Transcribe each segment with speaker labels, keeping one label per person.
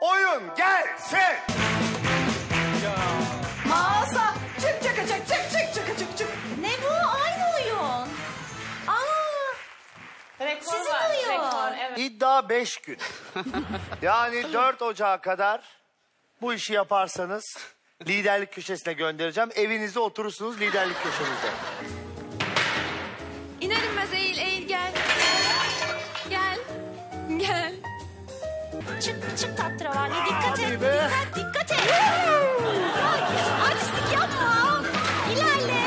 Speaker 1: oyun gelsin.
Speaker 2: Masa. Çık çık çık çık çık çık çık çık.
Speaker 3: Ne bu? Aynı oyun. Aa,
Speaker 4: Rekor
Speaker 3: Sizin
Speaker 4: var.
Speaker 3: oyun.
Speaker 4: Rekor evet.
Speaker 1: İddia 5 gün. Yani 4 Ocağı kadar bu işi yaparsanız liderlik köşesine göndereceğim. Evinizde oturursunuz liderlik köşenizde.
Speaker 5: İnanılmaz eğil eğil gel. Gel.
Speaker 3: Çık çık tatravalli. Dikkat et. Dikkat dikkat et. Ay, Artistlik yapma. İlerle.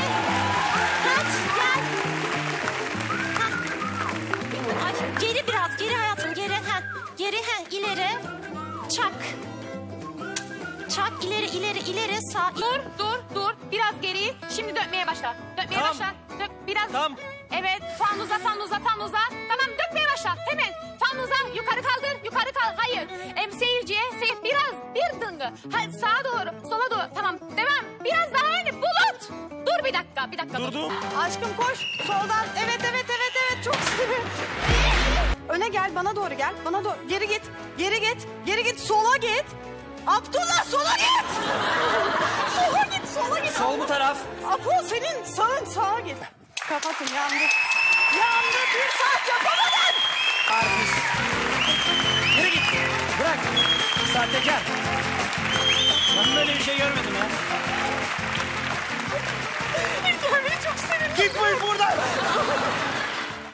Speaker 3: Kaç gel. Hah. Ay, geri biraz geri hayatım geri. Heh. Geri heh, ileri. Çak. Çak ileri ileri ileri sağ.
Speaker 5: Dur dur dur. Biraz geri. Şimdi dökmeye başla. Dökmeye
Speaker 6: Tamam.
Speaker 5: başla. Dök biraz.
Speaker 6: Tamam.
Speaker 5: Evet. Fanuza fanuza fanuza. Tamam dökmeye başla. Hadi sağa doğru. Sola doğru. Tamam. Devam. Biraz daha yani. Bulut. Dur bir dakika. Bir dakika. dur.
Speaker 6: Durdum.
Speaker 2: Aşkım koş. Soldan. Evet evet evet evet. Çok seviyorum. Öne gel bana doğru gel. Bana doğru. Geri git. Geri git. Geri git. Sola git. Abdullah sola git. sola git. Sola git.
Speaker 6: Sol bu taraf.
Speaker 2: Apo senin sağın sağa git. Kapatın yandı. Yandı bir saat yapamadın.
Speaker 6: Artist. Yürü git. Bırak. Sahtekar. Ben böyle bir şey görmedim ya.